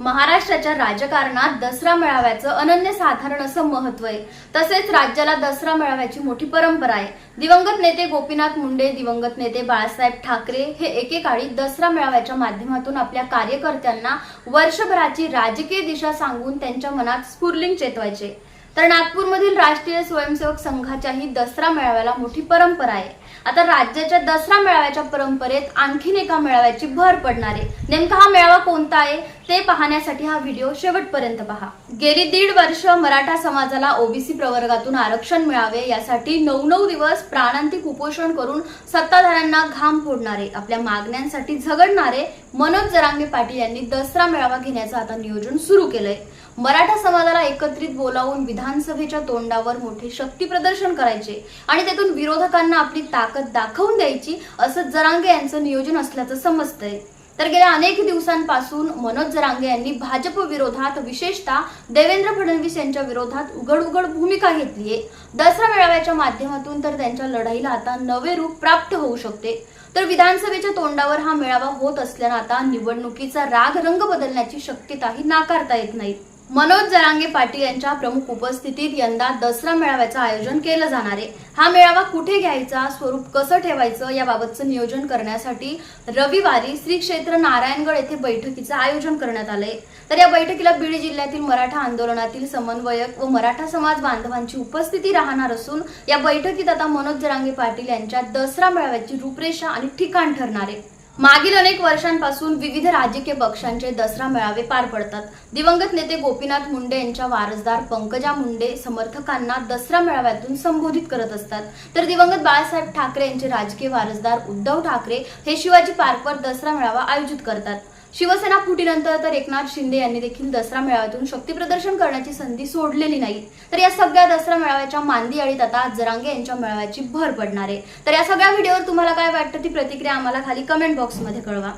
महाराष्ट्राच्या राजकारणात दसरा मेळाव्याचं अनन्यसाधारण असं महत्त्व आहे. तसेच राज्याला दसरा मेळाव्याची मोठी परंपरा आहे. दिवंगत नेते गोपीनाथ मुंडे दिवंगत नेते बाळासाहेब ठाकरे हे एकेकाळी दसरा मेळाव्याच्या माध्यमातून आपल्या कार्यकर्त्यांना वर्षभराची राजकीय दिशा सांगून त्यांच्या मनात स्फुर्लिंग चेतवायचे. तर नागपूरमधील राष्ट्रीय स्वयंसेवक संघाच्याही दसरा मेळाव्याला मोठी परंपरा आहे. आता राज्याच्या दसरा मेळाव्याच्या परंपरेत आणखीन एका मेळाव्याची भर पडणार आहे. नेमका हा मेळावा कोणता आहे ते पाहण्यासाठी हा व्हिडिओ शेवटपर्यंत पहा. गेली दीड वर्ष मराठा समाजाला ओबीसी प्रवर्गातून आरक्षण मिळावे यासाठी नऊ नऊ दिवस प्राणांतिक उपोषण करून सत्ताधाऱ्यांना घाम फोडणारे आपल्या मागण्यांसाठी झगडणारे मनोज जरांगे पाटील यांनी दसरा मेळावा घेण्याचं आता नियोजन सुरू केलंय. मराठा समाजाला एकत्रित बोलावून विधानसभेच्या तोंडावर मोठे शक्ती प्रदर्शन करायचे आणि त्यातून विरोधकांना आपली ताकद दाखवून द्यायची असं जरांगे यांचं नियोजन असल्याचं समजतंय. तर गेल्या अनेक दिवसांपासून मनोज जरांगे यांनी भाजप विरोधात विशेषतः देवेंद्र फडणवीस यांच्या विरोधात उघड उघड भूमिका घेतली आहे. दसरा मेळाव्याच्या माध्यमातून तर त्यांच्या लढाईला आता नवे रूप प्राप्त होऊ शकते. तर विधानसभेच्या तोंडावर हा मेळावा होत असल्यानं आता निवडणुकीचा राग रंग बदलण्याची शक्यताही नाकारता येत नाही मनोज जरांगे पाटील यांच्या प्रमुख उपस्थितीत यंदा दसरा मेळाव्याचं आयोजन केलं जाणार आहे. हा मेळावा कुठे घ्यायचा स्वरूप कसं ठेवायचं याबाबतचं नियोजन करण्यासाठी रविवारी श्री क्षेत्र नारायणगड येथे बैठकीचं आयोजन करण्यात आलंय. तर या बैठकीला बीड जिल्ह्यातील मराठा आंदोलनातील समन्वयक व मराठा समाज बांधवांची उपस्थिती राहणार असून या बैठकीत आता मनोज जरांगे पाटील यांच्या दसरा मेळाव्याची रूपरेषा आणि ठिकाण ठरणार आहे. मागील अनेक वर्षांपासून विविध राजकीय पक्षांचे दसरा मेळावे पार पडतात. दिवंगत नेते गोपीनाथ मुंडे यांच्या वारसदार पंकजा मुंडे समर्थकांना दसरा मेळाव्यातून संबोधित करत असतात. तर दिवंगत बाळासाहेब ठाकरे यांचे राजकीय वारसदार उद्धव ठाकरे हे शिवाजी पार्कवर दसरा मेळावा आयोजित करतात. शिवसेना फुटीनंतर तर एकनाथ शिंदे यांनी देखील दसरा मेळाव्यातून शक्तीप्रदर्शन करण्याची संधी सोडलेली नाही. तर या सगळ्या दसरा मेळाव्याच्या मांदी अडीत आता जरांगे यांच्या मेळाव्याची भर पडणार आहे. तर या सगळ्या व्हिडिओवर तुम्हाला काय वाटतं ती प्रतिक्रिया आम्हाला खाली कमेंट बॉक्समध्ये कळवा.